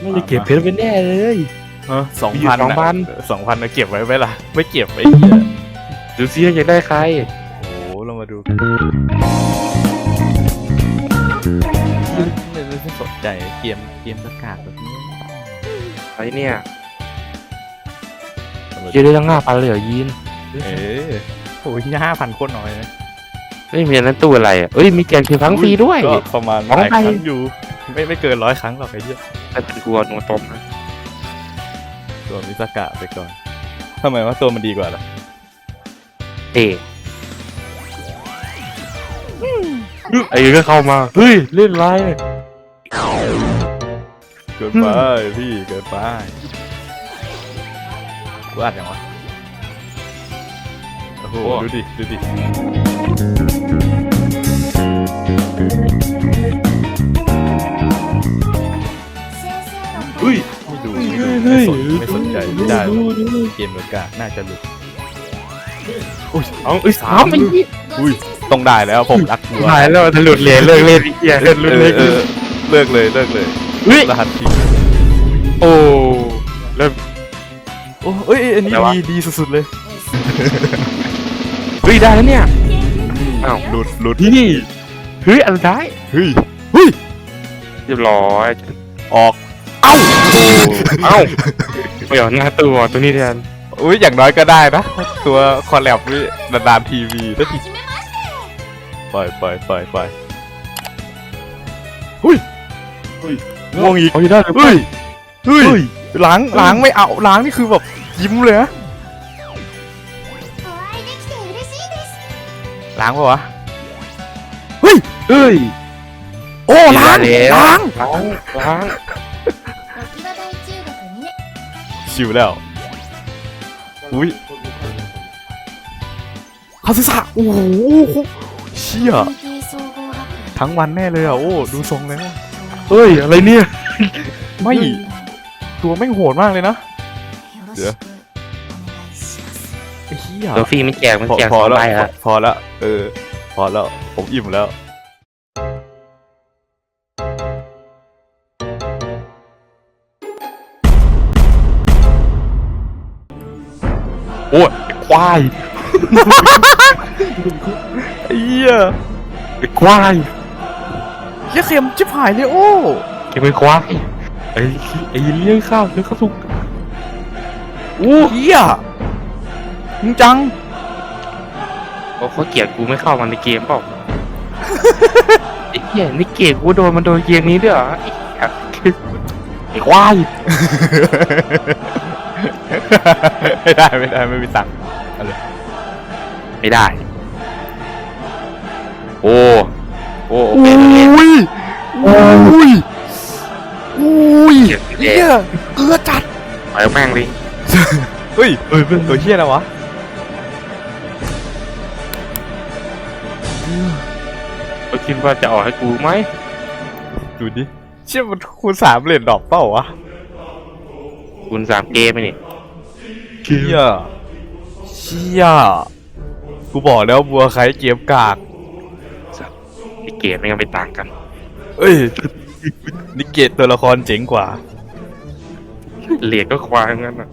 ไม่ได้เก็บเพชรไปแน่เลยสองมีอยู่พัน2,000สองพันเก็บไว้ไหมล่ะ ไม่เก็บไอ้เหี้ยดูซิอยากได้ใคร โอ้โห เรามาดูกันไม่ไม่สนใจเกมเกมประกาศแบบนี้ไอเนี่ยเรามาเยอะได้ตั้งห้าพันเลยเหรอยีนเออโอ้ยห้าพันโคตรน้อยนะไม่มีอันนั้นตู้อะไรอะเอ้ย มีแกนเพียงครั้งฟรีด้วยก็ประมาณหของลายใครครั้งอยู่ ไม่ไม่เกินร้อยครั้งหรอกไอ้เหี้ย แต่เป็นกลัวโนตมนะตัวมิสกะไปก่อนทำไมว่าตัวมันดีกว่าล่ะเอไอ้ก็เข้ามา เฮ้ย เล่นไรเกินไปพี่เกินไปกูอัดยังวะโอ้โหดูดิ ดูดิ ไม่สนไม่สนใจไม่ได้เกมประกาศน่าจะหลุดอุ้ยเอาเอ้ยสามอุ้ยต้องได้แล้วผมรักวัวหายแล้วจะหลุดเหรียเลิกเล่นเหี้ยเล่นเออเล็กเออเลิกเลยเลิกเลยเฮ้ยรหัสทีโอ้เริ่มโอ้เอ้ยอันนี้ดีดีสุดๆเลยเฮ้ยได้แล้วเนี่ยอ้าวหลุดหลุดนี่เฮ้ยอะไรได้เฮ้ยเฮ้ยเรียบร้อยออก เอ้าเอ้าไม่เอาหน้าตัวตัวนี้แทนอุ้ยอย่างน้อยก็ได้นะ ตัวคอลแลบนี่นานๆทีวีนะทีปล่อยปล่อยปล่อยปล่อยหุ้ยง่วงอีกเอาอยู่ได้เลยเฮ้ยเฮ้ยล้างล้างไม่เอาล้างนี่คือแบบยิ้มเลยนะล้างปะวะเฮ้ยโอ้ล้างได้แล้วล้างล้างล้าง ชิวแล้ว อุ้ยคาซึสะโอ้โหเชี่ยทั้งวันแน่เลยอะ โอ้ ดูทรงเลยนะเฮ้ย อะไรเนี่ย ไม่ ตัวแม่งโหดมากเลยนะ เดี๋ยวไอ้เหี้ยตัวฟรีมันแจกมันพอแจกพอสองแล้วใบอะพอแล้ว เออ พอแล้ว ผมอิ่มแล้ว โอ้ยควายไอ้เหี้ยไอ้ควายเหี้ยเข็มชิบหายเลยโอ้ไอ้เป็นควายไอ้ไอ้เลี้ยงข้าวเลี้ยงข้าวสุกโอ้เหี้ยจริงจังเขาเขาเกลียดกูไม่เข้ามาในเกมเปล่าไอ้เหี้ยนี่เกมกูโดนมันโดนเกมนี้ด้วยเหรอไอ้เหี้ยไอ้ควาย ไม่ได้ไม่ได้ไม่มีตังค์ไม่ได้ โอ้ โอ้โอโอ้เคยโอเคโอ้ยโอ้ยเกลียดเหี้แย่ยเกลือจัดไปแม่งเลยเฮ้ยเฮ้ยเป็นตัวเหี้ยอะไรวะเขาคิดว่าจะออกให้กูไหมดูดิเชี่ยมันคูณสามเหรียญดอกเปล่าวะ คุณสามเกมไหมนี่เชี่ยเชี่ยกูบอกแล้วบัวใครเกมกากไอ้เกมไม่กันไปต่างกัน เอ้ยนิเกตตัวละครเจ๋งกว่าเหลียกก็ควายงั้นอะ